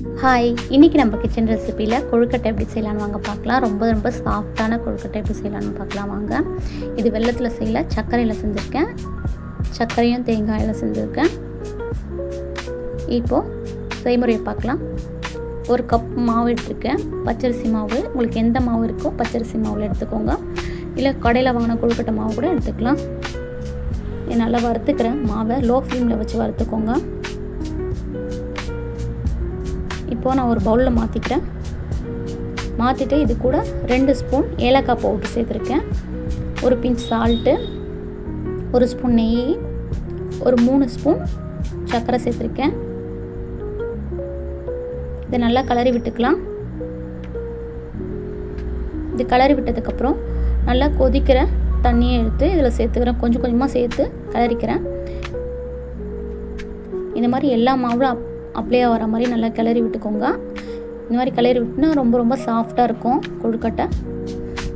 Hi இன்றைக்கி நம்ம kitchen ரெசிப்பியில் கொழுக்கட்டை எப்படி செய்யலான்னு வாங்க பார்க்கலாம். ரொம்ப ரொம்ப சாஃப்டான கொழுக்கட்டை எப்படி செய்யலான்னு பார்க்கலாம் வாங்க. இது வெள்ளத்தில் செய்யல சர்க்கரையில் செஞ்சுருக்கேன். சர்க்கரையும் தேங்காயில் செஞ்சுருக்கேன். இப்போது செய்முறையை பார்க்கலாம். ஒரு கப் மாவு எடுத்துருக்கேன். பச்சரிசி மாவு உங்களுக்கு எந்த மாவு இருக்கோ பச்சரிசி மாவில் எடுத்துக்கோங்க. இல்லை கடையில் வாங்கின கொழுக்கட்டை மாவு கூட எடுத்துக்கலாம். நல்லா வறுத்துக்கிறேன் மாவை லோ ஃப்ளேமில் வச்சு வறுத்துக்கோங்க. இப்போது நான் ஒரு பவுலில் மாற்றிக்கிறேன் மாற்றிட்டு இது கூட ரெண்டு ஸ்பூன் ஏலக்காய் பவுட்ரு சேர்த்துருக்கேன். ஒரு பிஞ்ச் சால்ட்டு ஒரு ஸ்பூன் நெய் ஒரு மூணு ஸ்பூன் சர்க்கரை சேர்த்துருக்கேன். இதை நல்லா கலரி விட்டுக்கலாம். இது கலரி விட்டதுக்கப்புறம் நல்லா கொதிக்கிற தண்ணியை எடுத்து இதில் சேர்த்துக்கிறேன். கொஞ்சம் கொஞ்சமாக சேர்த்து கலரிக்கிறேன். இந்த மாதிரி எல்லா மாவும் அப் அப்படியே வர மாதிரி நல்லா கிளறி விட்டுக்கோங்க. இந்த மாதிரி கிளறி விட்டுனா ரொம்ப ரொம்ப சாஃப்டாக இருக்கும் கொழுக்கட்டை.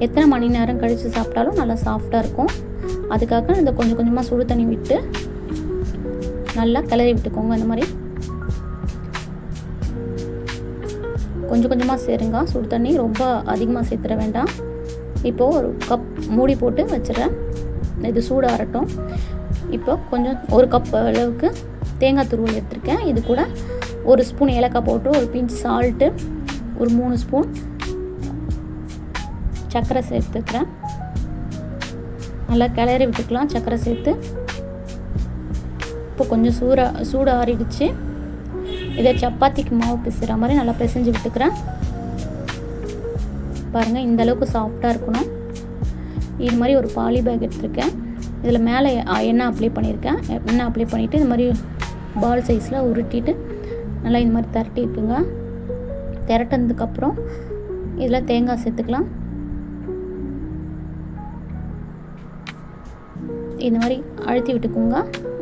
எத்தனை மணி நேரம் கழித்து சாப்பிட்டாலும் நல்லா சாஃப்டாக இருக்கும். அதுக்காக இந்த கொஞ்சம் கொஞ்சமாக சுடு தண்ணி விட்டு நல்லா கிளறி விட்டுக்கோங்க இந்த மாதிரி. கொஞ்சம் கொஞ்சமாக சேருங்க. சுடு தண்ணி ரொம்ப அதிகமாக சேர்த்துட வேண்டாம். இப்போது ஒரு கப் மூடி போட்டு வச்சிடறேன். இது சூடாகட்டும் இப்போ கொஞ்சம் ஒரு கப் அளவுக்கு தேங்காய் துருவல் எடுத்திருக்கேன். இது கூட ஒரு ஸ்பூன் ஏலக்காய் போட்டு ஒரு பிஞ்ச் சால்ட்டு ஒரு மூணு ஸ்பூன் சர்க்கரை சேர்த்துக்கிறேன். நல்லா கிளறி விட்டுக்கலாம் சர்க்கரை சேர்த்து. இப்போ கொஞ்சம் சூடா சூடு ஆறிடுச்சு. இதை சப்பாத்திக்கு மாவு பிசுகிற மாதிரி நல்லா பிசைஞ்சு விட்டுக்கிறேன். பாருங்கள் இந்த அளவுக்கு சாஃப்டாக இருக்கணும். இது மாதிரி ஒரு பாலி பேக் எடுத்துருக்கேன். இதில் மேலே எண்ணெய் அப்ளை பண்ணியிருக்கேன். எண்ணெய் அப்ளை பண்ணிவிட்டு இது மாதிரி பால் சைஸில் உருட்டிட்டு நல்லா இந்த மாதிரி திரட்டிட்டுங்க திரட்டினதுக்கப்புறம் இதில் தேங்காய் சேர்த்துக்கலாம். இந்த மாதிரி அழுத்தி விட்டுக்கோங்க.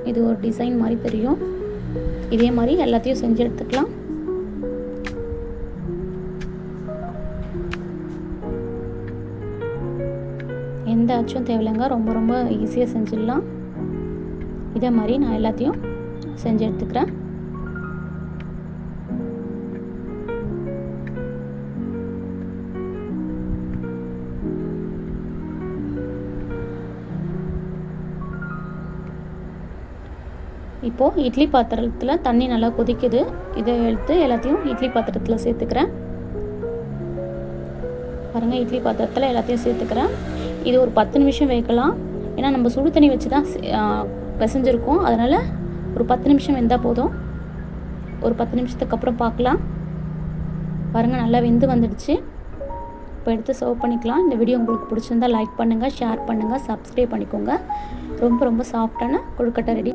இது ஒரு டிசைன் மாதிரி தெரியும். இதே மாதிரி எல்லாத்தையும் செஞ்சு எடுத்துக்கலாம். எந்த அச்சும் தேவையில்லைங்க. ரொம்ப ரொம்ப ஈஸியாக செஞ்சிடலாம். இதே மாதிரி நான் எல்லாத்தையும் செஞ்சு எடுத்துக்கிறேன். இப்போது இட்லி பாத்திரத்தில் தண்ணி நல்லா கொதிக்குது. இதை எடுத்து எல்லாத்தையும் இட்லி பாத்திரத்தில் சேர்த்துக்கிறேன். பாருங்கள் இட்லி பாத்திரத்தில் எல்லாத்தையும் சேர்த்துக்கிறேன். இது ஒரு பத்து நிமிஷம் வைக்கலாம் ஏன்னா நம்ம சுடு தண்ணி வச்சு தான் பிசைஞ்சிருக்கோம். அதனால் ஒரு பத்து நிமிஷம் வெந்தால் போதும். ஒரு பத்து நிமிஷத்துக்கு அப்புறம் பார்க்கலாம். பாருங்கள் நல்லா வெந்து வந்துடுச்சு. இப்போ எடுத்து சர்வ் பண்ணிக்கலாம். இந்த வீடியோ உங்களுக்கு பிடிச்சிருந்தா லைக் பண்ணுங்கள் ஷேர் பண்ணுங்கள் சப்ஸ்கிரைப் பண்ணிக்கோங்க. ரொம்ப ரொம்ப சாஃப்டான கொழுக்கட்டை ரெடி